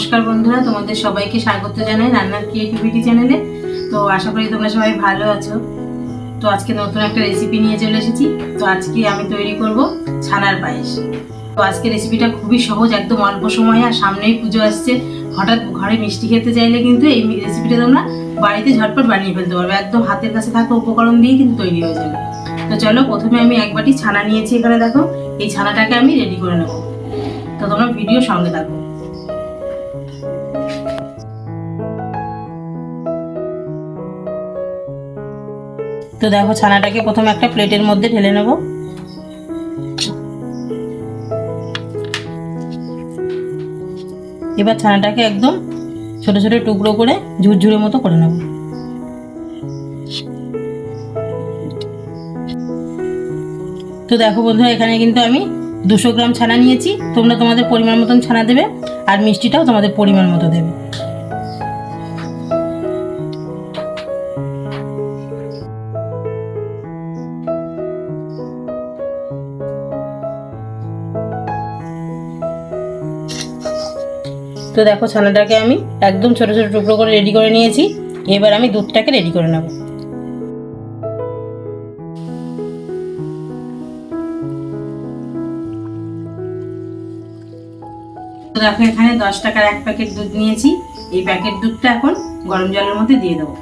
নমস্কার বন্ধুরা, তোমাদের সবাইকে স্বাগত জানাই রান্নার ক্রিয়েটিভিটি চ্যানেলে তো আশা করি তোমরা সবাই ভালো আছো। তো আজকে নতুন একটা রেসিপি নিয়ে চলে এসেছি। তো আজকে আমি তৈরি করব ছানার পায়েস। তো আজকে রেসিপিটা খুবই সহজ, একদম অল্প সময়ে, আর সামনেই পুজো আসছে। হঠাৎ ঘরে মিষ্টি খেতে চাইলে কিন্তু এই রেসিপিটা তোমরা বাড়িতে ঝটপট বানিয়ে ফেলতে পারবে। একদম হাতের কাছে থাকা উপকরণ দিয়ে কিন্তু তৈরি হয়ে যাবে। তো চলো প্রথমে আমি এক বাটি ছানা নিয়েছি এখানে, দেখো। এই ছানাটাকে আমি রেডি করে নেব। তো তোমরা ভিডিও সঙ্গে থাকো। তো দেখো ছানাটাকে প্রথমে একটা প্লেটের মধ্যে ঢেলে নেব। এবার ছানাটাকে একদম ছোট ছোট টুকরো করে ঝুরঝুরে মতো করে নেব। তো দেখো বন্ধুরা, এখানে কিন্তু আমি দুশো গ্রাম ছানা নিয়েছি। তোমরা তোমাদের পরিমাণ মতন ছানা দেবে আর মিষ্টিটাও তোমাদের পরিমাণ মতো দেবে। তো দেখো ছানাটাকে আমি একদম ছোট ছোট টুকরো করে রেডি করে নিয়েছি। এবার আমি দুধটাকে রেডি করে নেব। দেখো এখানে দশ টাকার এক প্যাকেট দুধ নিয়েছি। এই প্যাকেট দুধটা এখন গরম জলের মধ্যে দিয়ে দেবো।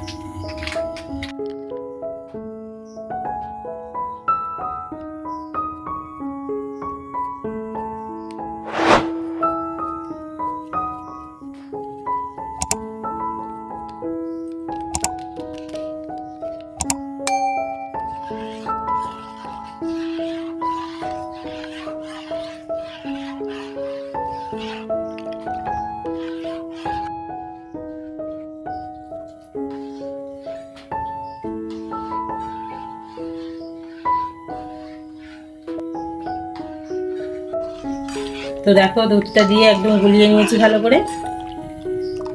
তো দেখো দুধটা দিয়ে একদম গুলিয়ে নিয়েছি ভালো করে।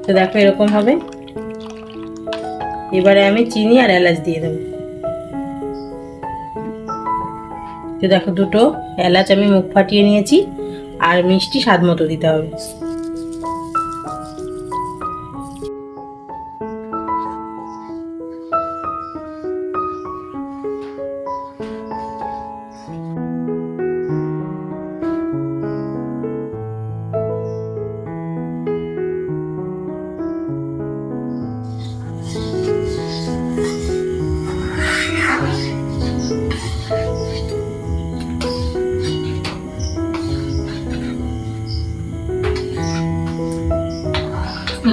তো দেখো এরকম হবে। এবারে আমি চিনি আর এলাচ দিয়ে দেবো। তো দেখো দুটো এলাচ আমি মুখ ফাটিয়ে নিয়েছি, আর মিষ্টি স্বাদ মতো দিতে হবে।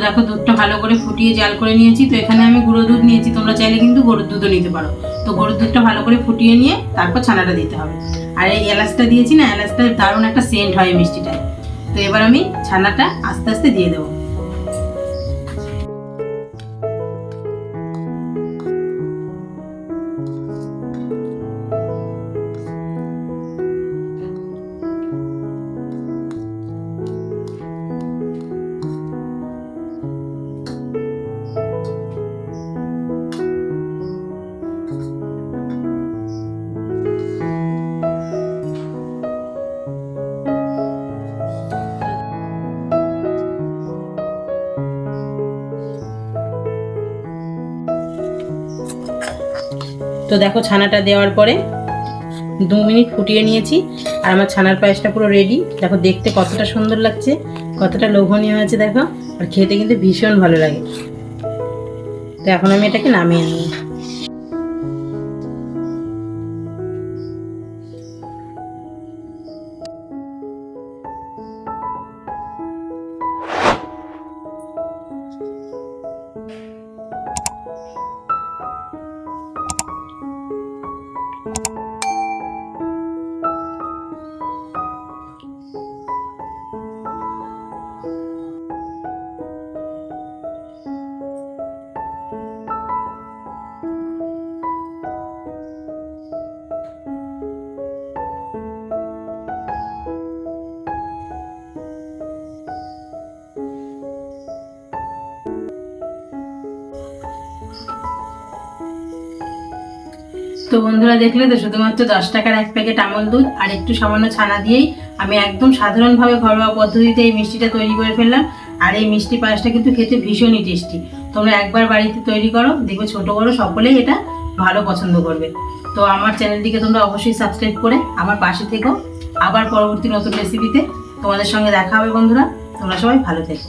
দেখো, দুধটা ভালো করে ফুটিয়ে জাল করে নিয়েছি। তো এখানে আমি গুঁড়ো দুধ নিয়েছি। তোমরা চাইলে কিন্তু গরুর দুধও নিতে পারো। তো গরুর দুধটা ভালো করে ফুটিয়ে নিয়ে তারপর ছানাটা দিতে হবে। আর এই এলাচটা দিয়েছি না এলাচটা দারুণ একটা সেন্ট হয় মিষ্টিটায়। তো এবার আমি ছানাটা আস্তে আস্তে দিয়ে দেবো। তো দেখো ছানাটা দেওয়ার পরে দু মিনিট ফুটিয়ে নিয়েছি আর আমার ছানার পায়েসটা পুরো রেডি দেখো দেখতে কতটা সুন্দর লাগছে, কতটা লোভনীয় হয়েছে দেখো। আর খেতে কিন্তু ভীষণ ভালো লাগে। তো এখন আমি এটাকে নামিয়ে নেব তো বন্ধুরা দেখলে তো শুধুমাত্র দশ টাকার এক প্যাকেট আমল দুধ আর একটু সামান্য ছানা দিয়েই আমি একদম সাধারণভাবে ঘরোয়া পদ্ধতিতে এই মিষ্টিটা তৈরি করে ফেললাম। আর এই মিষ্টি পায়েসটা কিন্তু খেতে ভীষণই টেস্টি। তোমরা একবার বাড়িতে তৈরি করো, দেখবে ছোট বড় সকলেই এটা ভালো পছন্দ করবে। তো আমার চ্যানেলটিকে তোমরা অবশ্যই সাবস্ক্রাইব করে আমার পাশে থেকো। আবার পরবর্তী নতুন রেসিপিতে তোমাদের সঙ্গে দেখা হবে বন্ধুরা। তোমরা সবাই ভালো থেকো।